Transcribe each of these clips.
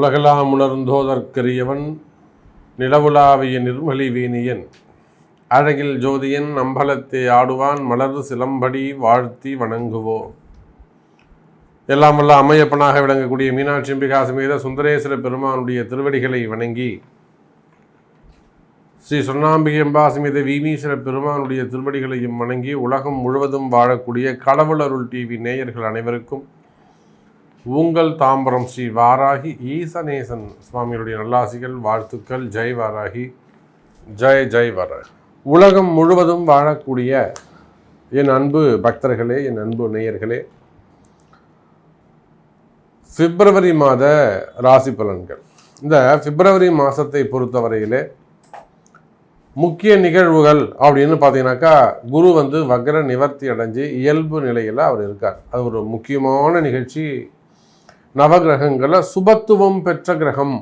உலகெல்லாம் உணர்ந்தோதற்கரியவன் நிலவுலாவிய நிர்மலி வீணியன். அழகில் ஜோதியன் அம்பலத்தை ஆடுவான் மலர் சிலம்படி வாழ்த்தி வணங்குவோம் எல்லாம் வல்ல அமையப்பனாக விளங்கக்கூடிய மீனாட்சி அம்பிகா சமேத சுந்தரேஸ்வர பெருமானுடைய திருவடிகளை வணங்கி ஸ்ரீ சொர்ணாம்பிகை அம்பா சமேத வீமீஸ்வர பெருமானுடைய திருவடிகளையும் வணங்கி உலகம் முழுவதும் வாழக்கூடிய கடவுளருள் டிவி நேயர்கள் அனைவருக்கும் உங்கள் தாம்பரம் ஸ்ரீ வாராகி ஈசநேசன் சுவாமியுடைய நல்லாசிகள் வாழ்த்துக்கள். ஜெய் வாராகி. ஜெய் ஜெய் வாராகி. உலகம் முழுவதும் வாழக்கூடிய என் அன்பு பக்தர்களே என் அன்பு நேயர்களே பிப்ரவரி மாத ராசி பலன்கள். இந்த பிப்ரவரி மாதத்தை பொறுத்தவரையிலே முக்கிய நிகழ்வுகள் அப்படின்னு பார்த்தீங்கன்னாக்கா குரு வந்து வக்ர நிவர்த்தி அடைஞ்சு இயல்பு நிலையில் அவர் இருக்கார். அது ஒரு முக்கியமான நிகழ்ச்சி. நவகிரகங்களில் சுபத்துவம் பெற்ற கிரகம்.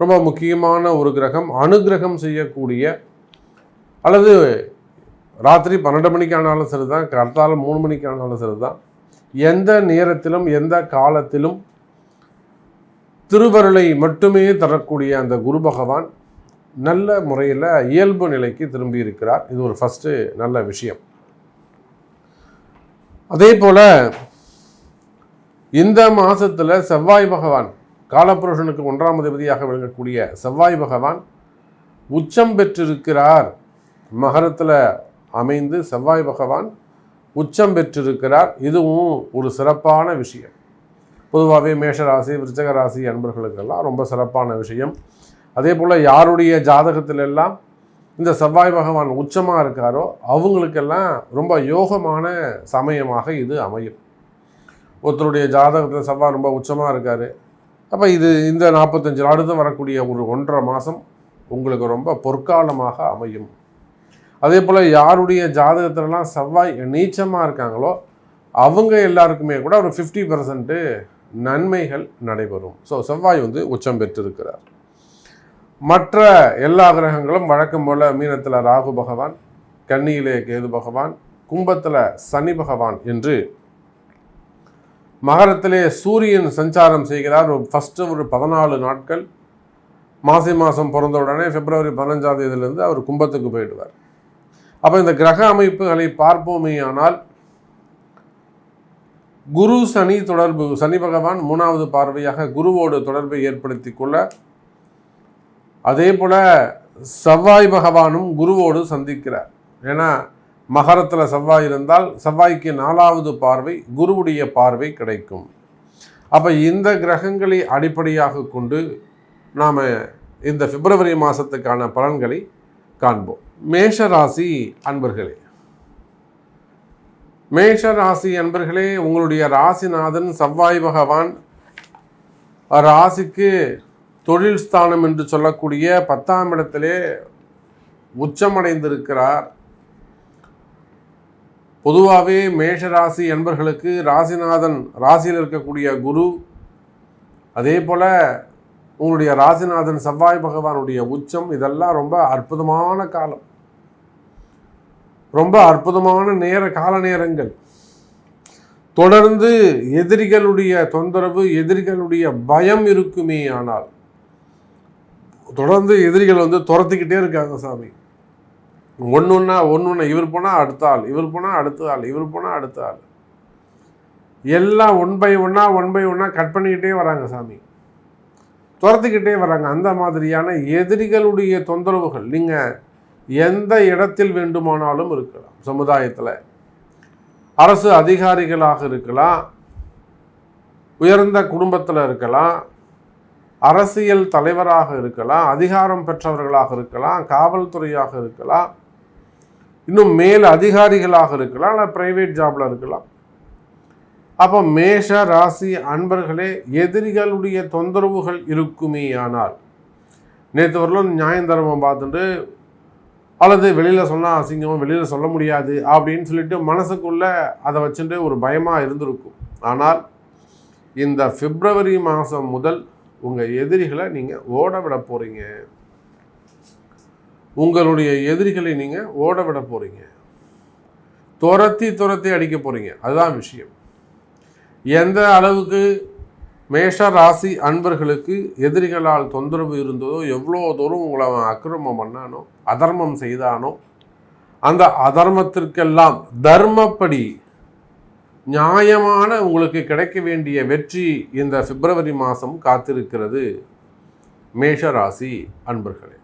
ரொம்ப முக்கியமான ஒரு கிரகம். அனுகிரகம் செய்யக்கூடிய அல்லது ராத்திரி பன்னெண்டு மணிக்கு ஆனாலும் சரி தான் கர்த்தால மூணு மணிக்கு ஆனாலும் சரி தான் எந்த நேரத்திலும் எந்த காலத்திலும் திருவருளை மட்டுமே தரக்கூடிய அந்த குரு பகவான் நல்ல முறையில் இயல்பு நிலைக்கு திரும்பி இருக்கிறார். இது ஒரு ஃபஸ்ட்டு நல்ல விஷயம். அதே போல் இந்த மாதத்தில் செவ்வாய் பகவான் காலபுருஷனுக்கு ஒன்றாம் அதிபதியாக விளங்கக்கூடிய செவ்வாய் பகவான் உச்சம் பெற்றிருக்கிறார். மகரத்தில் அமைந்து செவ்வாய் பகவான் உச்சம் பெற்றிருக்கிறார். இதுவும் ஒரு சிறப்பான விஷயம். பொதுவாகவே மேஷராசி விருச்சக ராசி அன்பர்களுக்கெல்லாம் ரொம்ப சிறப்பான விஷயம். அதே போல் யாருடைய ஜாதகத்திலெல்லாம் இந்த செவ்வாய் பகவான் உச்சமாக இருக்காரோ அவங்களுக்கெல்லாம் ரொம்ப யோகமான சமயமாக இது அமையும். ஒருத்தருடைய ஜாதகத்தில் செவ்வாய் ரொம்ப உச்சமாக இருக்கார். அப்போ இது இந்த நாற்பத்தஞ்சு நாடு வரக்கூடிய ஒரு ஒன்றரை மாதம் உங்களுக்கு ரொம்ப பொற்காலமாக அமையும். அதே போல் யாருடைய ஜாதகத்திலலாம் செவ்வாய் நீச்சமாக இருக்காங்களோ அவங்க எல்லாருக்குமே கூட ஒரு ஃபிஃப்டி பர்சன்ட்டு நன்மைகள் நடைபெறும். ஸோ செவ்வாய் வந்து உச்சம் பெற்றிருக்கிறார். மற்ற எல்லா கிரகங்களும் வழக்கம் போல் மீனத்தில் ராகு பகவான் கன்னியிலே கேது பகவான் கும்பத்தில் சனி பகவான் என்று மகரத்திலே சூரியன் சஞ்சாரம் செய்கிறார். ஃபஸ்ட்டு ஒரு பதினாலு நாட்கள். மாசி மாதம் பிறந்த உடனே பிப்ரவரி பதினஞ்சாம் தேதியிலேருந்து அவர் கும்பத்துக்கு போயிடுவார். அப்போ இந்த கிரக அமைப்புகளை பார்ப்போமே ஆனால் குரு சனி தொடர்பு சனி பகவான் மூணாவது பார்வையாக குருவோடு தொடர்பை ஏற்படுத்தி கொள்ள அதே போல் செவ்வாய் பகவானும் குருவோடு சந்திக்கிறார். ஏன்னா மகரத்தில் செவ்வாய் இருந்தால் செவ்வாய்க்கு நாலாவது பார்வை குருவுடைய பார்வை கிடைக்கும். அப்போ இந்த கிரகங்களை அடிப்படையாக கொண்டு நாம் இந்த பிப்ரவரி மாதத்துக்கான பலன்களை காண்போம். மேஷ ராசி அன்பர்களே மேஷ ராசி அன்பர்களே உங்களுடைய ராசிநாதன் செவ்வாய் பகவான் ராசிக்கு தொழில் ஸ்தானம் என்று சொல்லக்கூடிய பத்தாம் இடத்திலே உச்சமடைந்திருக்கிறார். பொதுவாகவே மேஷ ராசி என்பர்களுக்கு ராசிநாதன் ராசியில் இருக்கக்கூடிய குரு அதே போல் உங்களுடைய ராசிநாதன் செவ்வாய் பகவானுடைய உச்சம் இதெல்லாம் ரொம்ப அற்புதமான காலம். ரொம்ப அற்புதமான நேர கால நேரங்கள். தொடர்ந்து எதிரிகளுடைய தொந்தரவு எதிரிகளுடைய பயம் இருக்குமே ஆனால் தொடர்ந்து எதிரிகள் வந்து துரத்திக்கிட்டே இருக்காங்க சாமி. ஒன்று ஒன்றா ஒன்று ஒன்று இவர் போனால் அடுத்த ஆள் இவர் போனால் அடுத்த ஆள் இவர் போனால் அடுத்த ஆள். எல்லாம் ஒன் பை ஒன்றா ஒன் பை ஒன்னா கட் பண்ணிக்கிட்டே வராங்க சாமி. துரத்துக்கிட்டே வராங்க. அந்த மாதிரியான எதிரிகளுடைய தொந்தரவுகள் நீங்கள் எந்த இடத்தில் வேண்டுமானாலும் இருக்கலாம் சமுதாயத்தில். அரசு அதிகாரிகளாக இருக்கலாம் உயர்ந்த குடும்பத்தில் இருக்கலாம் அரசியல் தலைவராக இருக்கலாம் அதிகாரம் பெற்றவர்களாக இருக்கலாம் காவல்துறையாக இருக்கலாம் இன்னும் மேல் அதிகாரிகளாக இருக்கலாம் ஆனால் ப்ரைவேட் ஜாபில் இருக்கலாம். அப்போ மேஷ ராசி அன்பர்களே எதிரிகளுடைய தொந்தரவுகள் இருக்குமே ஆனால் நேற்று வரலாம் நியாயந்தரமம் பார்த்துட்டு அல்லது வெளியில் சொன்னால் அசிங்கம் வெளியில் சொல்ல முடியாது அப்படின்னு சொல்லிட்டு மனசுக்குள்ளே அதை வச்சுட்டு ஒரு பயமாக இருந்திருக்கும். ஆனால் இந்த பிப்ரவரி மாதம் முதல் உங்கள் எதிரிகளை நீங்கள் ஓட விட போகிறீங்க உங்களுடைய எதிரிகளை நீங்கள் ஓட விட போகிறீங்க துரத்தி துரத்தி அடிக்க போகிறீங்க அதுதான் விஷயம். எந்த அளவுக்கு மேஷ ராசி அன்பர்களுக்கு எதிரிகளால் தொந்தரவு இருந்ததோ எவ்வளோ தூரம் உங்களை அவன் அக்கிரமம் பண்ணானோ அதர்மம் செய்தானோ அந்த அதர்மத்திற்கெல்லாம் தர்மப்படி நியாயமான உங்களுக்கு கிடைக்க வேண்டிய வெற்றி இந்த பிப்ரவரி மாதம் காத்திருக்கிறது. மேஷ ராசி அன்பர்களே.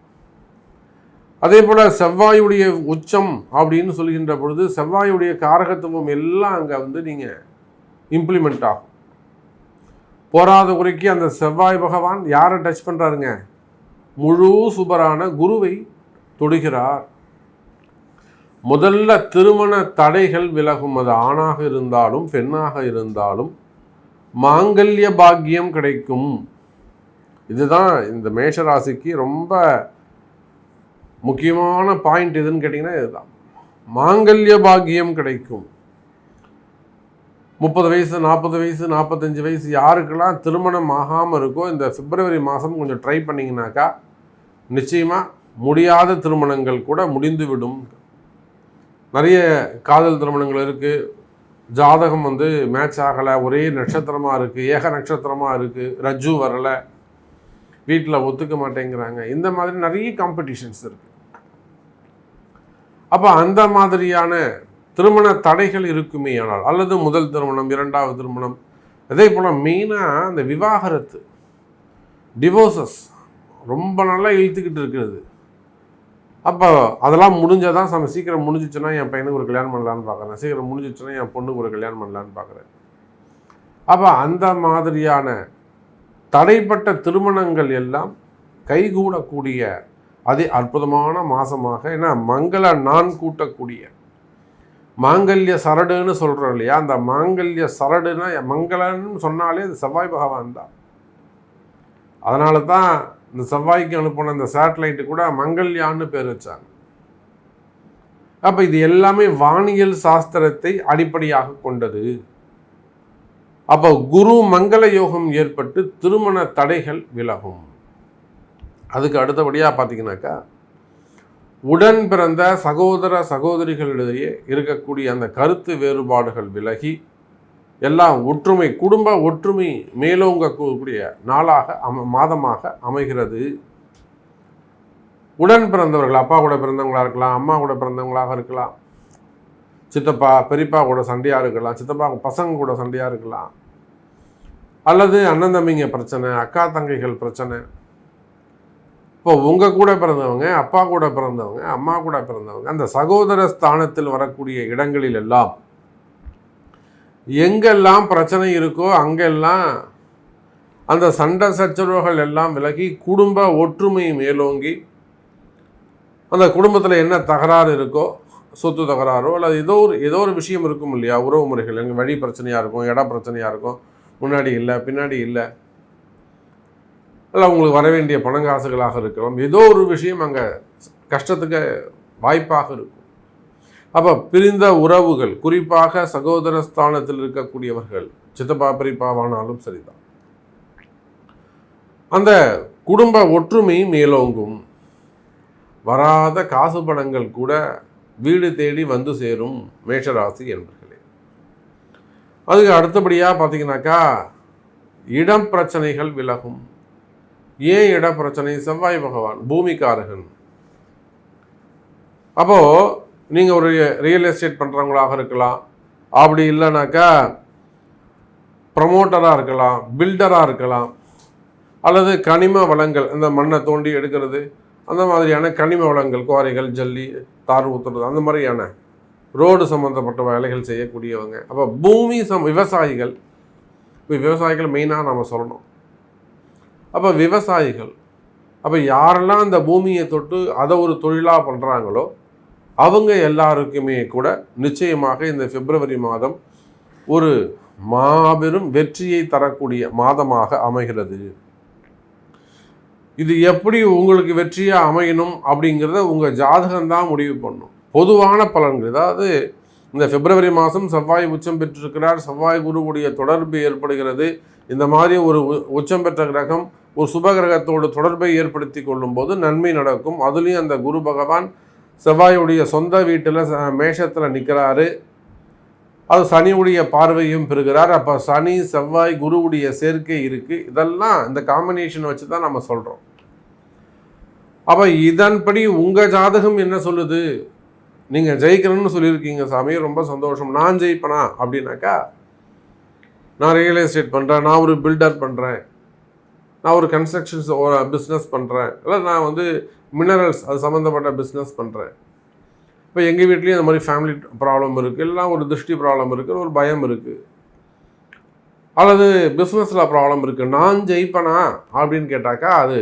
அதே போல் செவ்வாயுடைய உச்சம் அப்படின்னு சொல்கின்ற பொழுது செவ்வாயுடைய காரகத்துவம் எல்லாம் அங்கே வந்து நீங்கள் இம்ப்ளிமெண்ட் ஆகும். போராத குறைக்கு அந்த செவ்வாய் பகவான் யாரை டச் பண்ணுறாருங்க முழு சுபரான குருவை தொடுகிறார். முதல்ல திருமண தடைகள் விலகும். அது ஆணாக இருந்தாலும் பெண்ணாக இருந்தாலும் மாங்கல்ய பாக்கியம் கிடைக்கும். இதுதான் இந்த மேஷராசிக்கு ரொம்ப முக்கியமான பாயிண்ட் எதுன்னு கேட்டிங்கன்னா இதுதான். மாங்கல்ய பாக்கியம் கிடைக்கும். முப்பது வயசு நாற்பது வயசு நாற்பத்தஞ்சு வயசு யாருக்கெல்லாம் திருமணம் ஆகாமல் இருக்கோ இந்த பிப்ரவரி மாதம் கொஞ்சம் ட்ரை பண்ணிங்கனாக்கா நிச்சயமாக முடியாத திருமணங்கள் கூட முடிந்துவிடும் நிறைய காதல் திருமணங்கள் இருக்குது ஜாதகம் வந்து மேட்ச் ஆகலை. ஒரே நட்சத்திரமாக இருக்குது ஏக நட்சத்திரமாக இருக்குது ரஜ்ஜு வரலை. வீட்டில் ஒத்துக்க மாட்டேங்கிறாங்க. இந்த மாதிரி நிறைய காம்படிஷன்ஸ் இருக்குது அப்போ அந்த மாதிரியான திருமண தடைகள் இருக்குமே ஆனால் அல்லது முதல் திருமணம் இரண்டாவது திருமணம் அதே போல் மெயினாக அந்த விவாகரத்து டிவோர்சஸ் ரொம்ப நல்லா இழுத்துக்கிட்டு இருக்கிறது. அப்போ அதெல்லாம் முடிஞ்சால் தான் நம்ம சீக்கிரம் முடிஞ்சிச்சுன்னா என் பையனுக்கு ஒரு கல்யாணம் பண்ணலான்னு பார்க்குறேன் சீக்கிரம் முடிஞ்சிச்சுன்னா என் பொண்ணுக்கு ஒரு கல்யாணம் பண்ணலான்னு பார்க்குறேன் அப்போ அந்த மாதிரியான தடைப்பட்ட திருமணங்கள் எல்லாம் கைகூடக்கூடிய அது அற்புதமான மாதமாக ஏன்னா மங்கள நான் கூட்டக்கூடிய மாங்கல்ய சரடுன்னு சொல்கிறோம் இல்லையா? அந்த மாங்கல்ய சரடுனா மங்களன்னு சொன்னாலே அது செவ்வாய் பகவான் தான். அதனால தான் இந்த செவ்வாய்க்கு அனுப்பின அந்த சேட்டலைட்டு கூட மங்கல்யான்னு பேர் வச்சாங்க. அப்போ இது எல்லாமே வானியல் சாஸ்திரத்தை அடிப்படையாக கொண்டது. அப்போ குரு மங்கள யோகம் ஏற்பட்டு திருமண தடைகள் விலகும். அதுக்கு அடுத்தபடியாக பார்த்தீங்கன்னாக்கா உடன் பிறந்த சகோதர சகோதரிகளிடையே இருக்கக்கூடிய அந்த கருத்து வேறுபாடுகள் விலகி எல்லாம் ஒற்றுமை குடும்ப ஒற்றுமை மேலோங்கக்கூடிய நாளாக அம மாதமாக அமைகிறது. உடன் பிறந்தவர்கள் அப்பா கூட பிறந்தவங்களாக இருக்கலாம் அம்மா கூட பிறந்தவங்களாக இருக்கலாம் சித்தப்பா பெரியப்பா கூட சண்டையாக இருக்கலாம் சித்தப்பா பசங்க கூட சண்டையாக இருக்கலாம் அல்லது அண்ணன் தம்பிங்க பிரச்சனை அக்கா தங்கைகள் பிரச்சனை இப்போ உங்கள் கூட பிறந்தவங்க அப்பா கூட பிறந்தவங்க அம்மா கூட பிறந்தவங்க அந்த சகோதர ஸ்தானத்தில் வரக்கூடிய இடங்களில் எல்லாம் எங்கெல்லாம் பிரச்சனை இருக்கோ அங்கெல்லாம் அந்த சண்டை சச்சரவுகள் எல்லாம் விலகி குடும்ப ஒற்றுமை மேலோங்கி அந்த குடும்பத்தில் என்ன தகராறு இருக்கோ சொத்து தகராறோ அல்லது ஏதோ ஒரு ஏதோ ஒரு விஷயம் இருக்கும் இல்லையா? உறவு முறைகள் எங்கள் வழி பிரச்சனையாக இருக்கும் இட பிரச்சனையாக இருக்கும் முன்னாடி இல்லை பின்னாடி இல்லை. இல்லை உங்களுக்கு வர வேண்டிய பணங்காசுகளாக இருக்கலாம். ஏதோ ஒரு விஷயம் அங்கே கஷ்டத்துக்கு வாய்ப்பாக இருக்கும். அப்போ பிரிந்த உறவுகள் குறிப்பாக சகோதர ஸ்தானத்தில் இருக்கக்கூடியவர்கள் சித்தப்பா பெரியப்பாவானாலும் சரிதான். அந்த குடும்ப ஒற்றுமை மேலோங்கும். வராத காசு பணங்கள் கூட வீடு தேடி வந்து சேரும் மேஷராசி என்பர்களே. அதுக்கு அடுத்தபடியாக பார்த்தீங்கன்னாக்கா இடம் பிரச்சனைகள் விலகும். ஏன் இட பிரச்சனை செவ்வாய் பகவான் பூமிக்காரகன். அப்போது நீங்கள் ஒரு ரியல் எஸ்டேட் பண்ணுறவங்களாக இருக்கலாம். அப்படி இல்லைனாக்கா ப்ரமோட்டராக இருக்கலாம் பில்டராக இருக்கலாம். அல்லது கனிம வளங்கள் இந்த மண்ணை தோண்டி எடுக்கிறது அந்த மாதிரியான கனிம வளங்கள் குவாரிகள் ஜல்லி தார் ஊற்றுறது அந்த மாதிரியான ரோடு சம்மந்தப்பட்ட வேலைகள் செய்யக்கூடியவங்க. அப்போ பூமி சம் விவசாயிகள் இப்போ விவசாயிகள் மெயினாக நம்ம சொல்லணும். அப்போ விவசாயிகள் அப்போ யாரெல்லாம் அந்த பூமியை தொட்டு அதை ஒரு தொழிலாக பண்ணுறாங்களோ அவங்க எல்லாருக்குமே கூட நிச்சயமாக இந்த பிப்ரவரி மாதம் ஒரு மாபெரும் வெற்றியை தரக்கூடிய மாதமாக அமைகிறது. இது எப்படி உங்களுக்கு வெற்றியாக அமையணும் அப்படிங்கிறத உங்கள் ஜாதகம்தான் முடிவு பண்ணும். பொதுவான பலன்கள் அதாவது இந்த பிப்ரவரி மாதம் செவ்வாய் உச்சம் பெற்றிருக்கிறார் செவ்வாய் குருவுடைய தொடர்பு ஏற்படுகிறது இந்த மாதிரி ஒரு உச்சம் பெற்ற கிரகம் ஒரு சுபகிரகத்தோடு தொடர்பை ஏற்படுத்தி கொள்ளும்போது நன்மை நடக்கும். அதுலேயும் அந்த குரு பகவான் செவ்வாயுடைய சொந்த வீட்டில் மேஷத்தில் நிற்கிறாரு அது சனியுடைய பார்வையும் பெறுகிறார். அப்போ சனி செவ்வாய் குருவுடைய சேர்க்கை இருக்குது இதெல்லாம் இந்த காம்பினேஷன் வச்சு தான் நம்ம சொல்கிறோம் அப்போ இதன்படி உங்கள் ஜாதகம் என்ன சொல்லுது? நீங்கள் ஜெயிக்கணும்னு சொல்லியிருக்கீங்க சாமி. ரொம்ப சந்தோஷம். நான் ஜெயிப்பனா? அப்படின்னாக்கா நான் ரியல் எஸ்டேட் பண்ணுறேன் நான் ஒரு பில்டர் பண்ணுறேன் நான் ஒரு கன்ஸ்ட்ரக்ஷன்ஸ் ஒரு பிஸ்னஸ் பண்ணுறேன் இல்லை நான் வந்து மினரல்ஸ் அது சம்மந்தப்பட்ட பிஸ்னஸ் பண்ணுறேன் இப்போ எங்கள் வீட்லேயும் இந்த மாதிரி ஃபேமிலி ப்ராப்ளம் இருக்குது இல்லைனா ஒரு திருஷ்டி ப்ராப்ளம் இருக்குது ஒரு பயம் இருக்குது அல்லது பிஸ்னஸில் ப்ராப்ளம் இருக்குது நான் ஜெயிப்பனா அப்படின்னு கேட்டாக்கா அது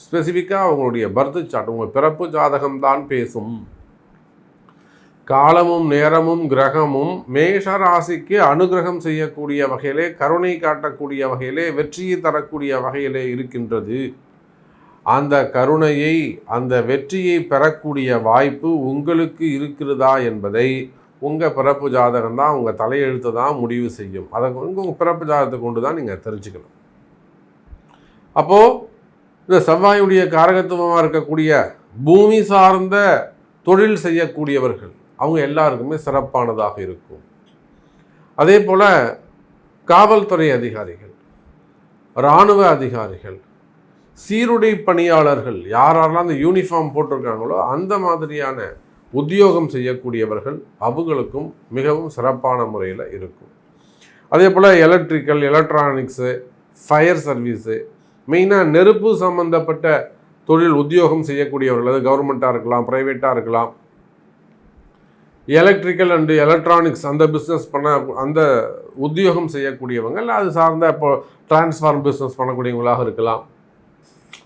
ஸ்பெசிஃபிக்காக அவங்களுடைய பர்த் சார்ட் உங்கள் பிறப்பு ஜாதகம் தான் பேசும். காலமும் நேரமும் கிரகமும் மேஷ ராசிக்கு அனுகிரகம் செய்யக்கூடிய வகையிலே கருணை காட்டக்கூடிய வகையிலே வெற்றியை தரக்கூடிய வகையிலே இருக்கின்றது. அந்த கருணையை அந்த வெற்றியை பெறக்கூடிய வாய்ப்பு உங்களுக்கு இருக்கிறதா என்பதை உங்கள் பிறப்பு ஜாதகம் தான் உங்கள் தலையெழுத்து தான் முடிவு செய்யும். அதை உங்கள் பிறப்பு ஜாதகத்தை கொண்டு தான் நீங்கள் தெரிஞ்சுக்கணும். அப்போது இந்த செவ்வாயுடைய காரகத்துவமாக இருக்கக்கூடிய பூமி சார்ந்த தொழில் செய்யக்கூடியவர்கள் அவங்க எல்லாருக்குமே சிறப்பானதாக இருக்கும். அதே போல் காவல்துறை அதிகாரிகள் இராணுவ அதிகாரிகள் சீருடை பணியாளர்கள் யாரெல்லாம் அந்த யூனிஃபார்ம் போட்டிருக்காங்களோ அந்த மாதிரியான உத்தியோகம் செய்யக்கூடியவர்கள் அவங்களுக்கும் மிகவும் சிறப்பான முறையில் இருக்கும். அதே போல் எலக்ட்ரிக்கல் எலக்ட்ரானிக்ஸு ஃபயர் சர்வீஸு மெயினாக நெருப்பு சம்மந்தப்பட்ட தொழில் உத்தியோகம் செய்யக்கூடியவர்கள் அது கவர்மெண்ட்டாக இருக்கலாம் ப்ரைவேட்டாக இருக்கலாம் எலக்ட்ரிக்கல் அண்டு எலக்ட்ரானிக்ஸ் அந்த பிஸ்னஸ் பண்ண அந்த உத்தியோகம் செய்யக்கூடியவங்க இல்லை அது சார்ந்த இப்போ டிரான்ஸ்ஃபார்ம் பிஸ்னஸ் பண்ணக்கூடியவங்களாக இருக்கலாம்.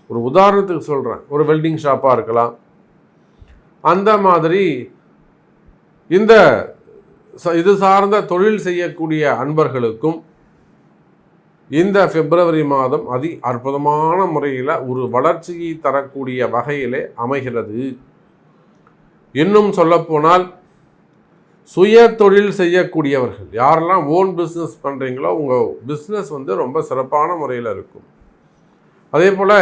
ஒரு உதாரணத்துக்கு சொல்கிறேன் ஒரு வெல்டிங் ஷாப்பாக இருக்கலாம். அந்த மாதிரி இந்த இது சார்ந்த தொழில் செய்யக்கூடிய அன்பர்களுக்கும் இந்த பிப்ரவரி மாதம் அதி அற்புதமான முறையில் ஒரு வளர்ச்சியை தரக்கூடிய வகையிலே அமைகிறது. இன்னும் சொல்லப்போனால் சுய தொழில் செய்யக்கூடியவர்கள். யாரெல்லாம் ஓன் பிஸ்னஸ் பண்ணுறீங்களோ உங்கள் பிஸ்னஸ் வந்து ரொம்ப சிறப்பான முறையில் இருக்கும். அதே போல்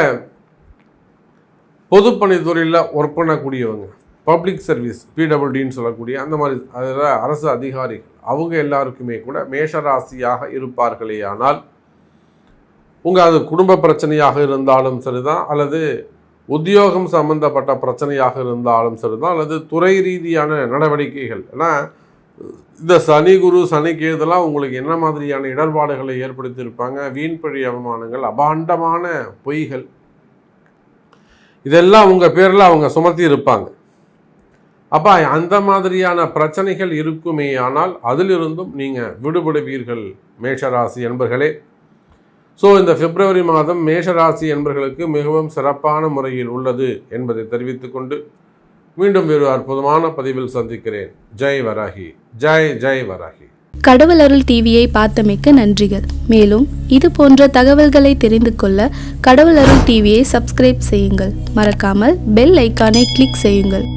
பொதுப்பணித்துறையில் ஒர்க் பண்ணக்கூடியவங்க பப்ளிக் சர்வீஸ் பிடபிள்யூடின்னு சொல்லக்கூடிய அந்த மாதிரி அதில் அரசு அதிகாரிகள் அவங்க எல்லாருக்குமே கூட மேஷராசியாக இருப்பார்களே ஆனால் உங்கள் அது குடும்ப பிரச்சனையாக இருந்தாலும் சரிதான் அல்லது உத்தியோகம் சம்பந்தப்பட்ட பிரச்சனையாக இருந்தாலும் சரிதான் அல்லது துறை ரீதியான நடவடிக்கைகள். ஏன்னா இந்த சனி குரு சனிக்கு உங்களுக்கு என்ன மாதிரியான இடர்பாடுகளை ஏற்படுத்தியிருப்பாங்க? வீண்பழி அவமானங்கள் அபாண்டமான பொய்கள். இதெல்லாம் உங்கள் பேரில் அவங்க சுமத்தி இருப்பாங்க. அப்போ அந்த மாதிரியான பிரச்சனைகள் இருக்குமே ஆனால் அதிலிருந்தும் நீங்கள் விடுபடுவீர்கள் மேஷராசி என்பர்களே. ஸோ இந்த பிப்ரவரி மாதம் மேஷராசி என்பர்களுக்கு மிகவும் சிறப்பான முறையில் உள்ளது என்பதை தெரிவித்துக்கொண்டு மீண்டும் ஒரு அற்புதமான பதிவில் சந்திக்கிறேன். ஜெய் வராகி. ஜெய் ஜெய் வராகி. கடவுள் அருள் டிவியை பார்த்தமைக்க நன்றிகள். மேலும் இது போன்ற தகவல்களை தெரிந்து கொள்ள கடவுள் அருள் டிவியை சப்ஸ்கிரைப் செய்யுங்கள். மறக்காமல் பெல் ஐக்கானை கிளிக் செய்யுங்கள்.